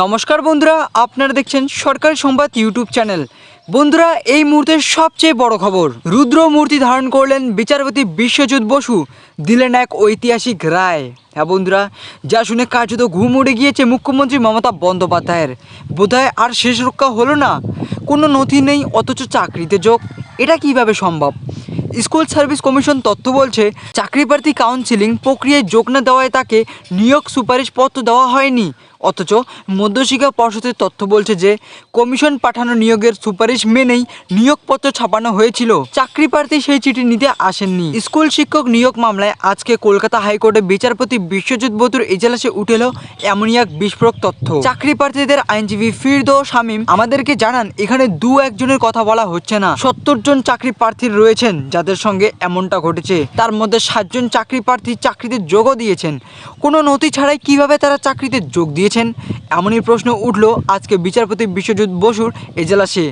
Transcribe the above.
নমস্কার বন্ধুরা, আপনারা দেখছেন সরকারি সংবাদ ইউটিউব চ্যানেল। বন্ধুরা, এই মুহূর্তের সবচেয়ে বড় খবর রুদ্র মূর্তি ধারণ করলেন বিচারপতি বিশ্বজিৎ বসু, দিলেন এক ঐতিহাসিক রায়। হ্যাঁ বন্ধুরা, যা শুনে কার্যত ঘুম উড়ে গিয়েছে মুখ্যমন্ত্রী মমতা বন্দ্যোপাধ্যায়ের। বোধহয় আর শেষ রক্ষা হলো না, কোনো নথি নেই, অথচ চাকরিতে যোগ, এটা কীভাবে সম্ভব? স্কুল সার্ভিস কমিশন তথ্য বলছে চাকরি প্রার্থী কাউন্সিলিং প্রক্রিয়ায় যোগ না দেওয়ায় তাকে নিয়োগ সুপারিশপত্র দেওয়া হয়নি। অথচ মধ্যশিক্ষা পর্ষদের তথ্য বলছে যে, কমিশন পাঠানো নিয়োগের সুপারিশ মেনেই নিয়োগপত্র ছাপানো হয়েছিল। চাকরি প্রার্থী সেই চিঠি নিতে আসেননি। স্কুল শিক্ষক নিয়োগ মামলায় আজকে কলকাতা হাইকোর্টে বিচারপতি বিশ্বজিৎ বতুর এজলাসে উঠেল এমনই এক বিস্ফোরক তথ্য। চাকরি প্রার্থীদের আইনজীবী ফিরদো শামীম, আমাদেরকে জানান, এখানে দু একজনের কথা বলা হচ্ছে না। সত্তর জন চাকরি প্রার্থী রয়েছেন, যাদের সঙ্গে এমনটা ঘটেছে। তার মধ্যে সাতজন চাকরি প্রার্থী চাকরিতে যোগও দিয়েছেন। কোনো নথি ছাড়াই কীভাবে তারা চাকরিতে যোগ দিয়েছেন এমনই প্রশ্ন উঠল আজকে বিচারপতি বিশ্বজিৎ বসুর এজলাসে